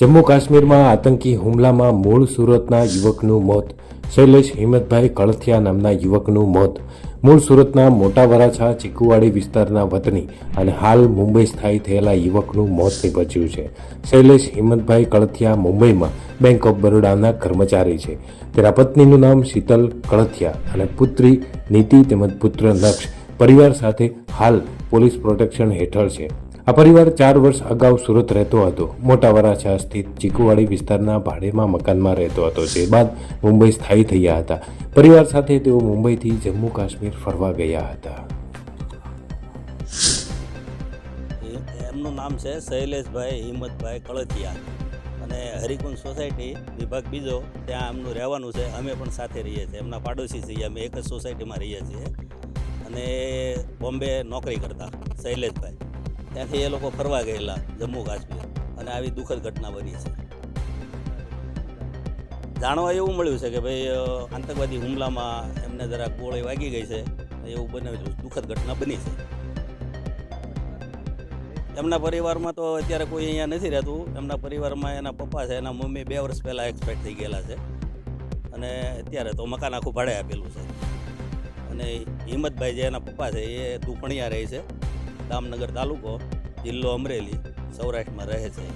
જમ્મુ કાશ્મીરમાં આતંકી હુમલામાં મૂળ સુરતના યુવકનું મોત. શૈલેષ હિંમતભાઈ કળથિયા નામના યુવકનું મોત. મૂળ સુરતના મોટા વરાછા ચીકુવાડી વિસ્તારના વતની અને હાલ મુંબઈ સ્થાયી થયેલા યુવકનું મોત નીપજ્યું છે. શૈલેષ હિંમતભાઈ કળથિયા મુંબઈમાં બેંક ઓફ બરોડાના કર્મચારી છે. તેના પત્નીનું નામ શીતલ કળથિયા અને પુત્રી નીતિ તેમજ પુત્ર નક્ષ પરિવાર સાથે હાલ પોલીસ પ્રોટેક્શન હેઠળ છે. આ પરિવાર ચાર વર્ષ અગાઉ સુરત રહેતો હતો. મોટા વરાછા સ્થિત ચીકુવાડી વિસ્તારના ભાડેમાં મકાનમાં રહેતો હતો, જે બાદ મુંબઈ સ્થાયી થયા હતા. પરિવાર સાથે તેઓ મુંબઈથી જમ્મુ કાશ્મીર ફરવા ગયા હતા. એમનું નામ છે શૈલેષભાઈ હિંમતભાઈ કળતિયા અને હરિકુંજ સોસાયટી વિભાગ બીજો, ત્યાં એમનું રહેવાનું છે. અમે પણ સાથે રહીએ છીએ. એમના પાડોશી છીએ. અમે એક જ સોસાયટીમાં રહીએ છીએ. અને બોમ્બે નોકરી કરતા, શૈલેષભાઈ. ત્યાંથી એ લોકો ફરવા ગયેલા જમ્મુ કાશ્મીર. અને આવી દુઃખદ ઘટના બની છે. જાણવા એવું મળ્યું છે કે ભાઈ આતંકવાદી હુમલામાં એમને જરાક ગોળી વાગી ગઈ છે. એવું બને દુઃખદ ઘટના બની છે. એમના પરિવારમાં તો અત્યારે કોઈ અહીંયા નથી રહેતું. એમના પરિવારમાં એના પપ્પા છે, એના મમ્મી બે વર્ષ પહેલાં એક્સપાયર થઈ ગયેલા છે. અને અત્યારે તો મકાન આખું ભાડે આપેલું છે. અને હિંમતભાઈ જે એના પપ્પા છે, એ દુખણિયા રહે છે. દામનગર તાલુકો જિલ્લો અમરેલી સૌરાષ્ટ્રમાં રહે છે.